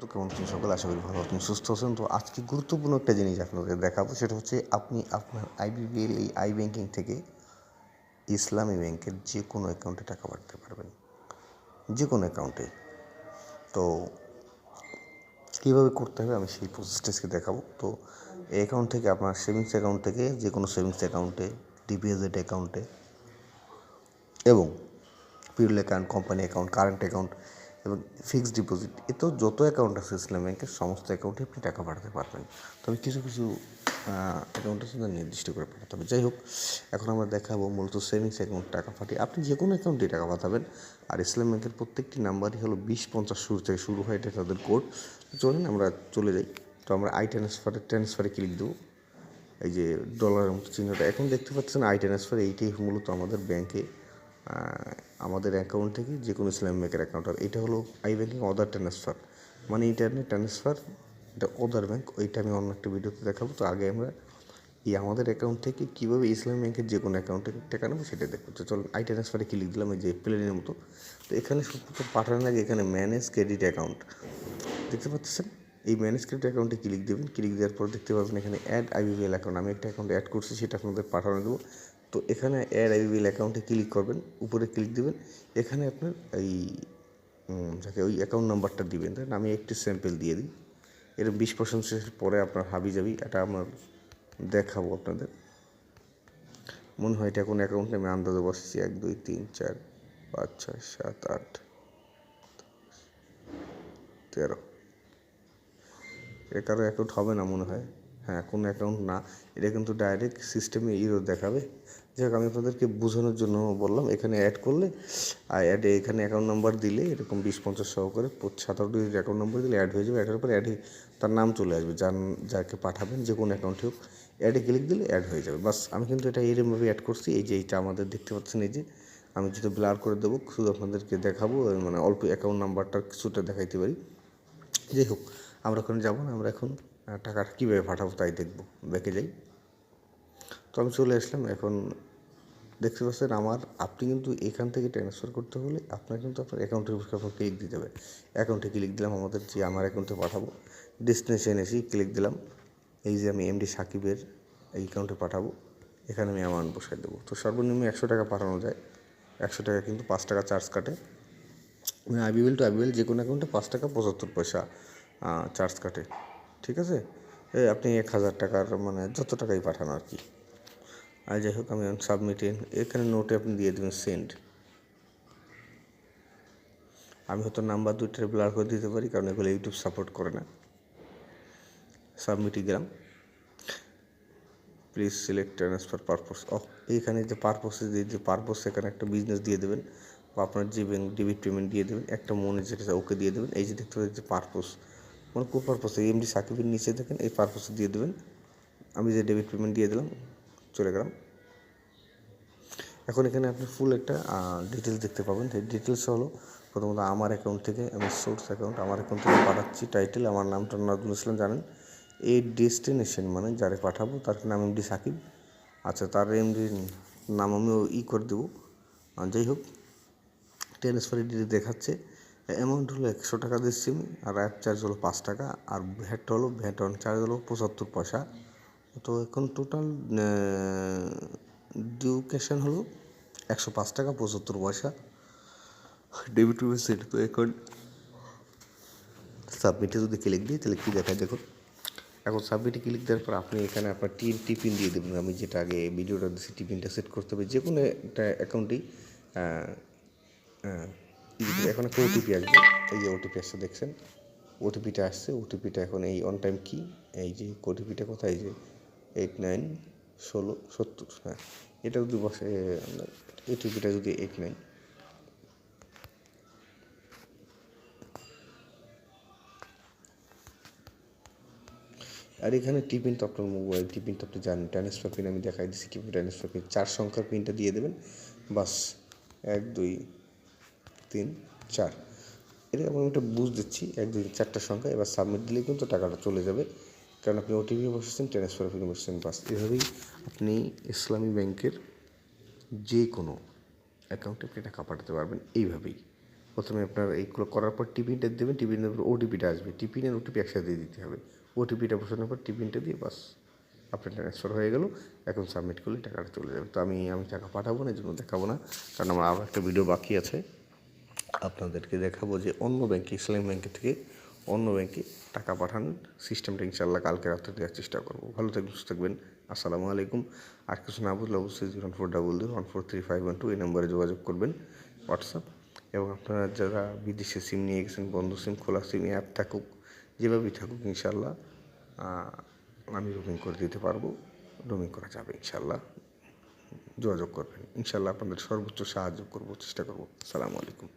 তো কেমন আছেন সকল? আশা করি ভালো আছেন, সুস্থ আছেন। তো আজকে গুরুত্বপূর্ণ একটা জিনিস আপনাদের দেখাবো, সেটা হচ্ছে আপনি আপনার আইবিবিএল, এই আই ব্যাংকিং থেকে ইসলামী ব্যাংকের যে কোনো অ্যাকাউন্টে টাকা পাঠাতে পারবেন। যে কোনো অ্যাকাউন্টে। তো কীভাবে করতে হবে আমি সেই প্রসেসটাকে দেখাবো। তো এই অ্যাকাউন্ট থেকে আপনার সেভিংস অ্যাকাউন্ট থেকে যে কোনো সেভিংস অ্যাকাউন্টে ডিপিএসএড অ্যাকাউন্টে এবং পিরুল account company account current account এবং ফিক্সড ডিপোজিট এতেও যত অ্যাকাউন্ট আছে ইসলাম ব্যাংকের, সমস্ত অ্যাকাউন্টে আপনি টাকা পাঠাতে পারবেন। তবে কিছু কিছু অ্যাকাউন্টের সাথে নির্দিষ্ট করে পাঠাতে হবে। যাই হোক, এখন আমরা দেখাবো মূলত সেভিংস অ্যাকাউন্ট টাকা পাঠিয়ে আপনি যে কোনো অ্যাকাউন্টে টাকা পাঠাবেন, আর ইসলাম ব্যাংকের প্রত্যেকটি নাম্বারই হলো বিশ, পঞ্চাশ শুরু থেকে শুরু হয়, এটা তাদের কোড চলুন, আমরা চলে যাই। তো আমরা আই ট্রান্সফারে ট্রান্সফারে ক্লিক দেবো। এই যে ডলারের মতো চিহ্নটা। এখন দেখতে পাচ্ছেন আই ট্রান্সফার এইটাই মূলত আমাদের ব্যাংকে আমাদের অ্যাকাউন্ট থেকে যে কোনো ইসলাম ব্যাংকের অ্যাকাউন্ট আর এটা হলো আই ব্যাংকিং অদার ট্রান্সফার মানে ইন্টারনেট ট্রান্সফার এটা অদার ব্যাঙ্ক ওইটা আমি অন্য একটা ভিডিওতে দেখাবো। তো আগে আমরা এই আমাদের অ্যাকাউন্ট থেকে কীভাবে ইসলাম ব্যাংকের যে কোনো অ্যাকাউন্টে টাকা নেব সেটা দেখব। তো চলুন আই ট্রান্সফারে ক্লিক দিলাম, এই যে প্লেনের মতো। তো এখানে শুধু পাঠানোর আগে এখানে ম্যানেজ ক্রেডিট অ্যাকাউন্ট দেখতে পাচ্ছেন? এই ম্যানেজ ক্রেডিট অ্যাকাউন্টে ক্লিক দেবেন। ক্লিক দেওয়ার পর দেখতে পাবেন এখানে অ্যাড আইবিবিএল অ্যাকাউন্ট আমি একটা অ্যাকাউন্ট অ্যাড করছি, সেটা আপনাদের পাঠানো দেবো। তো এখানে অ্যাড আইবিবিএল অ্যাকাউন্টে ক্লিক করবেন, উপরে ক্লিক দেবেন, এখানে আপনার এই যাকে ওই অ্যাকাউন্ট নাম্বারটা দিবেন না? আমি একটি স্যাম্পেল দিয়ে দিই। এরকম বিশ পার্সেন্ট শেষের পরে আপনার হাবি যাবি এটা আমার দেখাবো আপনাদের। মনে হয় এটা কোন অ্যাকাউন্টে আমি আন্দাজে বসেছি, এক, দুই, তিন, চার, পাঁচ, ছয়, সাত, আট, তেরো। এটা কারও অ্যাকাউন্ট হবে না মনে হয়। হ্যাঁ কোনো অ্যাকাউন্ট না। এটা কিন্তু ডাইরেক্ট সিস্টেমে ইরো দেখাবে। যাই হোক, আমি আপনাদেরকে বোঝানোর জন্য বললাম, এখানে অ্যাড করলে, আর অ্যাডে এখানে অ্যাকাউন্ট নাম্বার দিলে, এরকম বিশ পঞ্চাশ সহ করে সাত আট ডিজিট অ্যাকাউন্ট নাম্বার দিলে অ্যাড হয়ে যাবে অ্যাডের পর অ্যাডে তার নাম চলে আসবে, যার, যাকে পাঠাবেন, যে কোনো অ্যাকাউন্টে হোক অ্যাডে ক্লিক দিলে অ্যাড হয়ে যাবে। বাস, আমি কিন্তু এটা এরমভাবে অ্যাড করছি, এই যে এইটা আমাদের দেখতে পাচ্ছেন, এই যে আমি যেটা ব্লার করে দেবো, শুধু আপনাদেরকে দেখাবো মানে অল্প অ্যাকাউন্ট নাম্বারটা কিছুটা দেখাইতে পারি। যাই হোক, আমরা ওখানে যাব না, আমরা এখন টাকাটা কীভাবে পাঠাবো তাই দেখব, ব্যাকে যাই। তো আমি চলে আসলাম। এখন দেখতে পাচ্ছেন আমার, আপনি কিন্তু এখান থেকে ট্রান্সফার করতে হলে আপনার কিন্তু আপনার অ্যাকাউন্টের উপর আপনার ক্লিক দিতে হবে। অ্যাকাউন্টে ক্লিক দিলাম আমাদের যে আমার অ্যাকাউন্টে পাঠাবো। ডেস্টিনেশন এসে ক্লিক দিলাম। এই যে আমি এমডি সাকিবের এই অ্যাকাউন্টে পাঠাবো। এখানে আমি অ্যামাউন্ট বসাই দেবো। তো সর্বনিম্ন একশো টাকা পাঠানো যায়। একশো টাকা কিন্তু পাঁচ টাকা চার্জ কাটে। মানে আইবিএল টু আই আইবিএল যে কোনো অ্যাকাউন্টে পাঁচ টাকা পঁচাত্তর পয়সা চার্জ কাটে। ঠিক আছে? আপনি এক হাজার টাকার মানে যত টাকাই পাঠান আর কি। আর যাই হোক, আমি সাবমিটে এখানে নোটে আপনি দিয়ে দেবেন সেন্ড আমি হয়তো নাম্বার দুইটার ব্লার করে দিতে পারি, কারণ এগুলো ইউটিউব সাপোর্ট করে না। সাবমিটে গেলাম প্লিজ সিলেক্ট ট্রান্সফার পারপোস ও এইখানে যে পারপোসে দিয়ে যে পারপোস এখানে একটা বিজনেস দিয়ে দেবেন। বা আপনার যে ব্যাংক ডেবিট পেমেন্ট দিয়ে দেবেন, একটা মনে যেটা ওকে দিয়ে দেবেন। এই যে দেখতে পাচ্ছি যে পারপোস মানে কো পারপোসে এমডি সাকিবের নিচে দেখেন, এই পারপোসে দিয়ে দেবেন। আমি যে ডেবিট পেমেন্ট দিয়ে দিলাম চলে গেলাম। এখন এখানে আপনি ফুল একটা ডিটেলস দেখতে পাবেন। সেই ডিটেলস হলো, প্রথমত আমার অ্যাকাউন্ট থেকে আমি সোর্স অ্যাকাউন্ট আমার অ্যাকাউন্ট থেকে পাঠাচ্ছি টাইটেল আমার নামটা নাজমুল ইসলাম জানেন? এই ডেস্টিনেশন মানে যারে পাঠাবো, তার নাম এমডি সাকিব। আচ্ছা তার এমডি নাম আমিও ই করে দেবো। যাই হোক ট্রান্সফার ডিটেল দেখাচ্ছে। অ্যামাউন্ট হলো একশো টাকা দিচ্ছি আমি আর অ্যাপ চার্জ হলো পাঁচ টাকা, আর ভ্যাট হলো ভ্যাট অন চার্জ হলো পঁচাত্তর পয়সা। তো এখন টোটাল ডিউকেশন হলো একশো পাঁচ টাকা পঁচাত্তর পয়সা। ডেবিট সেট তো এখন সাবমিটে যদি ক্লিক দিই, তাহলে কী দেখায় দেখুন? এখন সাবমিটে ক্লিক দেওয়ার পর আপনি এখানে আপনার টিন টিপিন দিয়ে দেবেন। আমি যেটা আগে ভিডিওটা দিচ্ছি টিপিনটা সেট করতে হবে। যে কোনো একটা অ্যাকাউন্টেই এখন একটা ওটিপি আসবে। এই যে ওটিপি আসছে, দেখছেন? ওটিপিটা আসছে। ওটিপিটা এখন এই অন টাইম কি এই যে ওটিপিটা কোথায়? যে এইট নাইন ষোলো, সত্তর হ্যাঁ এটা যদি বসে ওটিপিটা যদি এইট নাইন আর এখানে টিপিন তো মোবাইল টিপিন তো আপনি ট্রান্সফার পিন আমি দেখাই দিচ্ছি কীভাবে ট্রান্সফার পিন চার সংখ্যার পিনটা দিয়ে দেবেন, বাস, এক, দুই, তিন, চার। এটা আমি একটা বুঝ দিচ্ছি, এক, দুই চারটা সংখ্যা, এবার সাবমিট দিলে কিন্তু টাকাটা চলে যাবে। কারণ আপনি ওটিপি বসেছেন ট্রান্সফার পিন বসেছেন। বাস এভাবেই আপনি ইসলামী ব্যাংকের যে কোনো অ্যাকাউন্টে আপনি টাকা পাঠাতে পারবেন, এইভাবেই। প্রথমে আপনার এইগুলো করার পর টিপিনটা দেবেন টিপিনের উপর ওটিপিটা আসবে। টিপিন আর ওটিপি একসাথে দিয়ে দিতে হবে। ওটিপিটা বসানোর পর টিপিনটা দিয়ে বাস, আপনার ট্রান্সফার হয়ে গেল। এখন সাবমিট করলে টাকাটা চলে যাবে। তো আমি আমি টাকা পাঠাবো না, এই জন্য দেখাবো না। কারণ আমার আরও একটা ভিডিও বাকি আছে। আপনাদেরকে দেখাবো যে অন্য ব্যাংকে, ইসলামী ব্যাংকে থেকে অন্য ব্যাংকে টাকা পাঠান। সিস্টেমটা ইনশাল্লাহ কালকে রাত্রে দেওয়ার চেষ্টা করব। ভালো থাকবেন, সুস্থ থাকবেন। আসসালামু আলাইকুম। আর কিছু না বুঝলে অবশ্যই zero one four double zero one four three five one two এই নম্বরে যোগাযোগ করবেন হোয়াটসঅ্যাপ। এবং আপনারা যারা বিদেশে সিম নিয়ে গেছেন, বন্ধ সিম, খোলা সিম, অ্যাপ থাকুক, যেভাবেই থাকুক ইনশাল্লাহ আমি রোমিং করে দিতে পারব রোমিং করা যাবে ইনশাল্লাহ যোগাযোগ করবেন। ইনশাল্লাহ আপনাদের সর্বোচ্চ সাহায্য করব, চেষ্টা করব। সালামু আলাইকুম।